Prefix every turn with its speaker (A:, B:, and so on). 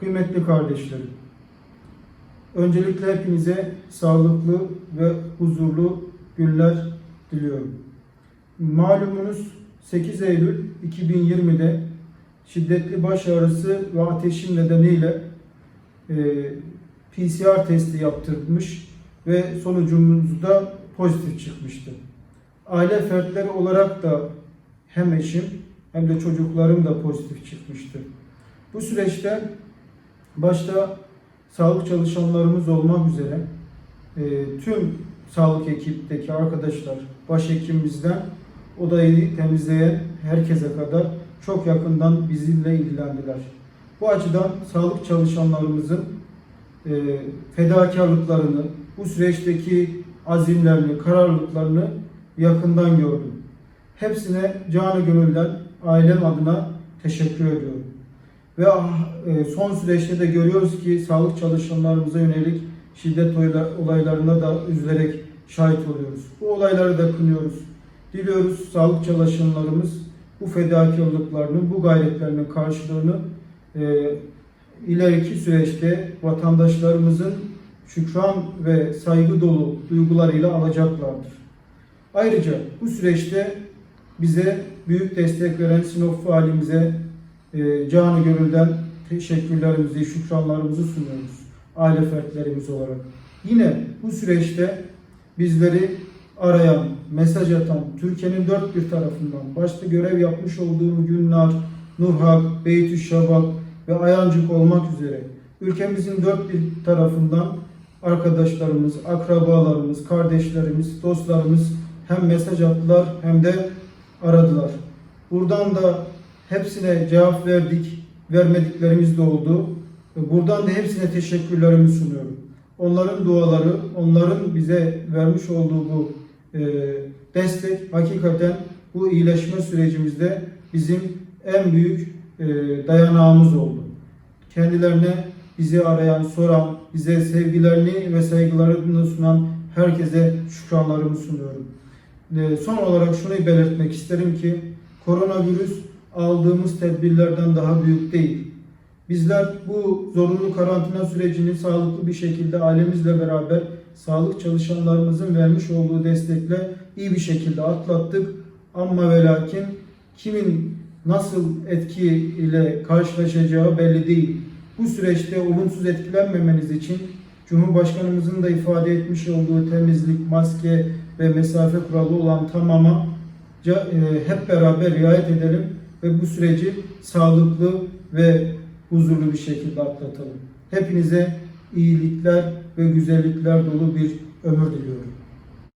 A: Kıymetli kardeşlerim, öncelikle hepinize sağlıklı ve huzurlu günler diliyorum. Malumunuz 8 Eylül 2020'de şiddetli baş ağrısı ve ateşin nedeniyle e, PCR testi yaptırmış ve sonucumuz da pozitif çıkmıştı. Aile fertleri olarak da hem eşim hem de çocuklarım da pozitif çıkmıştı. Bu süreçte başta sağlık çalışanlarımız olmak üzere e, tüm sağlık ekipteki arkadaşlar, başhekimimizden odayı temizleyen herkese kadar çok yakından bizimle ilgilendiler. Bu açıdan sağlık çalışanlarımızın e, fedakarlıklarını, bu süreçteki azimlerini, kararlılıklarını yakından gördüm. Hepsine canı gönülden ailem adına teşekkür ediyorum. Ve ah, e, son süreçte de görüyoruz ki sağlık çalışanlarımıza yönelik şiddet olaylarına da üzülerek şahit oluyoruz. Bu olayları da kınıyoruz. Diliyoruz sağlık çalışanlarımız bu fedakarlıklarını, bu gayretlerinin karşılığını e, ileriki süreçte vatandaşlarımızın şükran ve saygı dolu duygularıyla alacaklardır. Ayrıca bu süreçte bize büyük destek veren Sinop valimize canı gönülden teşekkürlerimizi, şükranlarımızı sunuyoruz. Aile fertlerimiz olarak. Yine bu süreçte bizleri arayan, mesaj atan, Türkiye'nin dört bir tarafından başta görev yapmış olduğum Günlar, Nurhak, Beytüşşabak ve Ayancık olmak üzere ülkemizin dört bir tarafından arkadaşlarımız, akrabalarımız, kardeşlerimiz, dostlarımız hem mesaj attılar hem de aradılar. Buradan da hepsine cevap verdik, vermediklerimiz de oldu. Buradan da hepsine teşekkürlerimi sunuyorum. Onların duaları, onların bize vermiş olduğu bu e, destek hakikaten bu iyileşme sürecimizde bizim en büyük e, dayanağımız oldu. Kendilerine bizi arayan, soran, bize sevgilerini ve saygılarını sunan herkese şükranlarımı sunuyorum. E, Son olarak şunu belirtmek isterim ki koronavirüs aldığımız tedbirlerden daha büyük değil. Bizler bu zorunlu karantina sürecini sağlıklı bir şekilde ailemizle beraber sağlık çalışanlarımızın vermiş olduğu destekle iyi bir şekilde atlattık. Ama ve lakin kimin nasıl etki ile karşılaşacağı belli değil. Bu süreçte olumsuz etkilenmemeniz için Cumhurbaşkanımızın da ifade etmiş olduğu temizlik, maske ve mesafe kuralı olan tamama e, hep beraber riayet edelim ve bu süreci sağlıklı ve huzurlu bir şekilde atlatalım. Hepinize iyilikler ve güzellikler dolu bir ömür diliyorum.